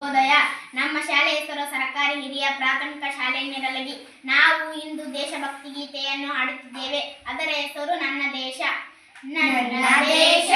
ಶುಭೋದಯ ನಮ್ಮ ಶಾಲೆ ಹೆಸರು ಸರ್ಕಾರಿ ಹಿರಿಯ ಪ್ರಾಥಮಿಕ ಶಾಲೆ ನಿರಲಗಿ. ನಾವು ಇಂದು ದೇಶಭಕ್ತಿ ಗೀತೆಯನ್ನು ಹಾಡುತ್ತಿದ್ದೇವೆ. ಅದರ ಹೆಸರು ನನ್ನ ದೇಶ. ನನ್ನ ದೇಶ.